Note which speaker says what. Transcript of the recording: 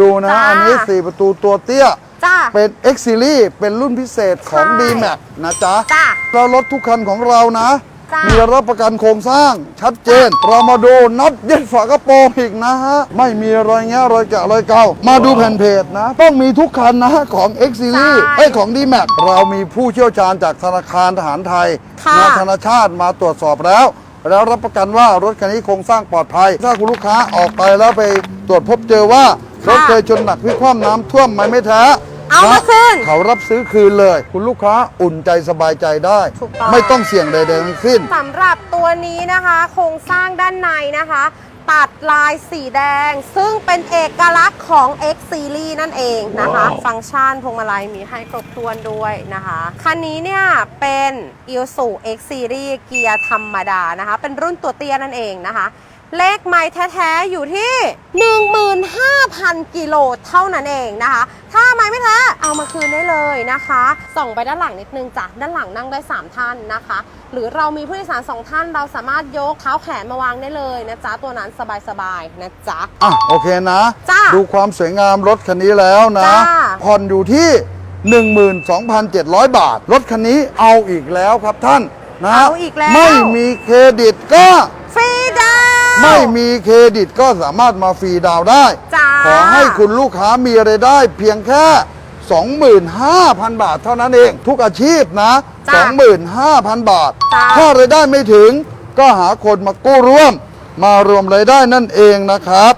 Speaker 1: ดูนะ
Speaker 2: จ้า
Speaker 1: อันนี้ 4 ประตูตัวเตี้ย
Speaker 2: จ้า
Speaker 1: เป็น X Series เป็นรุ่นพิเศษของ
Speaker 2: ใช่
Speaker 1: d m a x นะจ๊ะ
Speaker 2: จ้า
Speaker 1: แล้วรถทุกคันของเรานะ
Speaker 2: จ้ามี
Speaker 1: มีรับประกันโครงสร้างชัดเจน เรามาดูน็อตเย็ดฝากระโปรงอีกนะฮะ ไม่มีรอยแงะรอยแกะรอยเก่ามาดูแผ่นเพจนะ ต้องมีทุกคันนะของ X Series ไอ้ยของ d m a x เรามีผู้เชี่ยวชาญจากธนาคารทหารไทย
Speaker 2: ค่ะ
Speaker 1: นะธนาชาติมาตรวจสอบแล้ว แล้วรับประกันว่ารถคันนี้โครงสร้างปลอดภัย ถ้าคุณลูกค้าออกไปแล้วไปตรวจพบเจอว่า รถเคยชนหนักพลิกคว่ำน้ำท่วมไหมไม่แท้
Speaker 2: เอามาะคืน
Speaker 1: เขารับซื้อคืนเลย คุณลูกค้าอุ่นใจสบายใจได้
Speaker 2: ถูกต้อง
Speaker 1: ไม่ต้องเสี่ยงใดๆทั้งสิ้น
Speaker 2: สำหรับตัวนี้นะคะ โครงสร้างด้านในนะคะ ตัดลายสีแดง ซึ่งเป็นเอกลักษณ์ของ X Series นั่นเองนะคะ ฟังก์ชันพวงมาลัยมีให้ครบถ้วนด้วยนะคะ คันนี้เนี่ยเป็น i l s u X Series เกียร์ธรรมดานะคะ เป็นรุ่นตัวเตี้ยนั่นเองนะคะ เลขไม้แท้ๆอยู่ที่ 15,000 กิโลเท่านั้นเองนะคะ ถ้าไม้ไม่แท้เอามาคืนได้เลยนะคะ ส่องไปด้านหลังนิดนึงจ้ะด้านหลังนั่งได้ 3 ท่านนะคะ หรือเรามีผู้โดยสาร2ท่านเราสามารถยกเท้าแขนมาวางได้เลยนะจ๊ะตัวนั้นสบายๆนะจ๊ะ
Speaker 1: อะโอเคนะ
Speaker 2: จ้า
Speaker 1: ดูความสวยงามรถคันนี้แล้วนะ
Speaker 2: จ้า
Speaker 1: ผ่อนอยู่ที่ 12,700 บาท รถคันนี้เอาอีกแล้วครับท่านนะ
Speaker 2: เอาอีกแล้ว
Speaker 1: ไม่มีเครดิตก็
Speaker 2: ฟรีดาวน์
Speaker 1: ไม่มีเครดิตก็สามารถมาฟรีดาวน์ได้
Speaker 2: จ้า
Speaker 1: ขอให้คุณลูกค้ามีไรายได้เพียงแค่ 25,000 บาทเท่านั้นเอง ทุกอาชีพนะ
Speaker 2: จ้า
Speaker 1: 25,000 บาท
Speaker 2: จ้า
Speaker 1: ถ้ารายได้ไม่ถึงก็หาคนมากู้ร่วม มารวมรายได้นั่นเองนะครับ